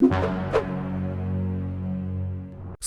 you.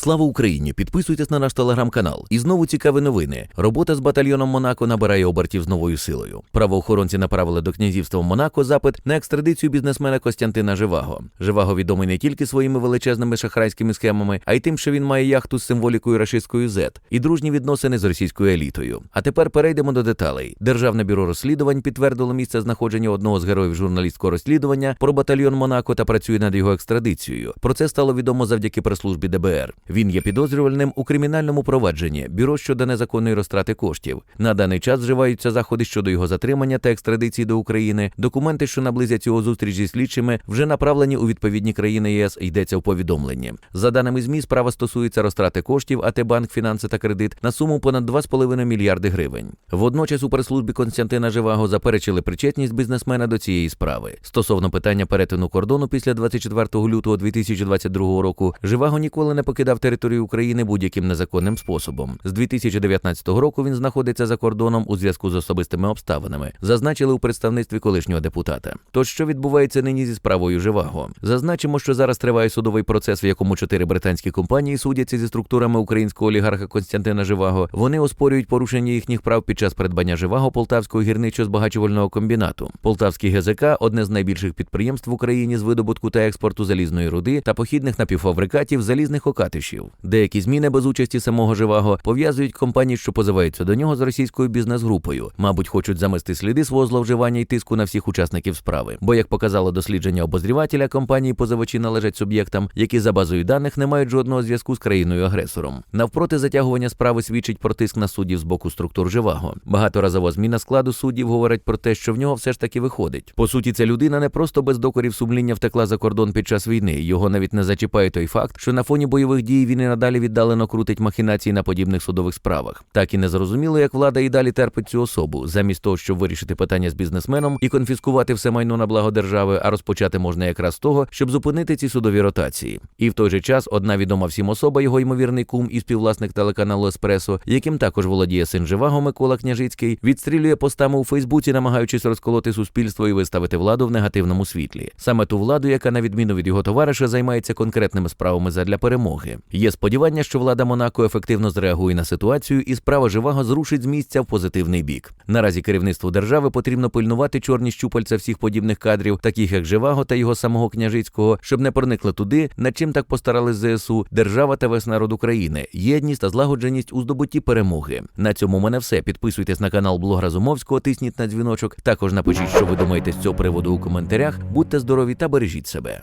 Слава Україні! Підписуйтесь на наш телеграм-канал. І знову цікаві новини. Робота з батальйоном Монако набирає обертів з новою силою. Правоохоронці направили до князівства Монако запит на екстрадицію бізнесмена Костянтина Живаго. Живаго відомий не тільки своїми величезними шахрайськими схемами, а й тим, що він має яхту з символікою рашистською Z і дружні відносини з російською елітою. А тепер перейдемо до деталей. Державне бюро розслідувань підтвердило місце знаходження одного з героїв журналістського розслідування про батальйон Монако та працює над його екстрадицією. Про це стало відомо завдяки прес-службі ДБР. Він є підозрювальним у кримінальному провадженні бюро щодо незаконної розтрати коштів. На даний час вживаються заходи щодо його затримання та екстрадиції до України. Документи, що наблизять його зустріч зі слідчими, вже направлені у відповідні країни ЄС. Йдеться в повідомленні. За даними ЗМІ, справа стосується розтрати коштів АТ Банк Фінанси та кредит на суму понад 2,5 мільярди гривень. Водночас у прес-службі Константина Живаго заперечили причетність бізнесмена до цієї справи. Стосовно питання перетину кордону після 24 лютого 2022 року, Живаго ніколи не покидав територію України будь-яким незаконним способом. З 2019 року він знаходиться за кордоном у зв'язку з особистими обставинами, зазначили у представництві колишнього депутата. Тож що відбувається нині зі справою Живаго? Зазначимо, що зараз триває судовий процес, в якому чотири британські компанії судяться зі структурами українського олігарха Константина Живаго. Вони оспорюють порушення їхніх прав під час придбання Живаго Полтавського гірничо-збагачувального комбінату. Полтавський ГЗК одне з найбільших підприємств в Україні з видобутку та експорту залізної руди та похідних напівфабрикатів залізних окатишів. Деякі зміни без участі самого Живаго пов'язують компанії, що позиваються до нього з російською бізнес-групою. Мабуть, хочуть замести сліди свого зловживання і тиску на всіх учасників справи. Бо, як показало дослідження обозрівателя, компанії позивачі належать суб'єктам, які за базою даних не мають жодного зв'язку з країною агресором. Навпроти затягування справи свідчить про тиск на суддів з боку структур Живаго. Багаторазова зміна складу суддів говорить про те, що в нього все ж таки виходить. По суті, ця людина не просто без докорів сумління втекла за кордон під час війни. Його навіть не зачіпає той факт, що на фоні бойових дій він і надалі віддалено крутить махінації на подібних судових справах. Так і не зрозуміло, як влада і далі терпить цю особу, замість того, щоб вирішити питання з бізнесменом і конфіскувати все майно на благо держави, а розпочати можна якраз того, щоб зупинити ці судові ротації. І в той же час одна відома всім особа, його ймовірний кум і співвласник телеканалу Еспресо, яким також володіє син Живаго Микола Княжицький, відстрілює постами у Фейсбуці, намагаючись розколоти суспільство і виставити владу в негативному світлі. Саме ту владу, яка на відміну від його товариша займається конкретними справами задля перемоги. Є сподівання, що влада Монако ефективно зреагує на ситуацію, і справа живаго зрушить з місця в позитивний бік. Наразі керівництву держави потрібно пильнувати чорні щупальця всіх подібних кадрів, таких як Живаго та його самого княжицького, щоб не проникли туди, над чим так постарались ЗСУ, держава та весь народ України, єдність та злагодженість у здобутті перемоги. На цьому мене все. Підписуйтесь на канал Блог Разумовського, тисніть на дзвіночок. Також напишіть, що ви думаєте з цього приводу у коментарях. Будьте здорові та бережіть себе.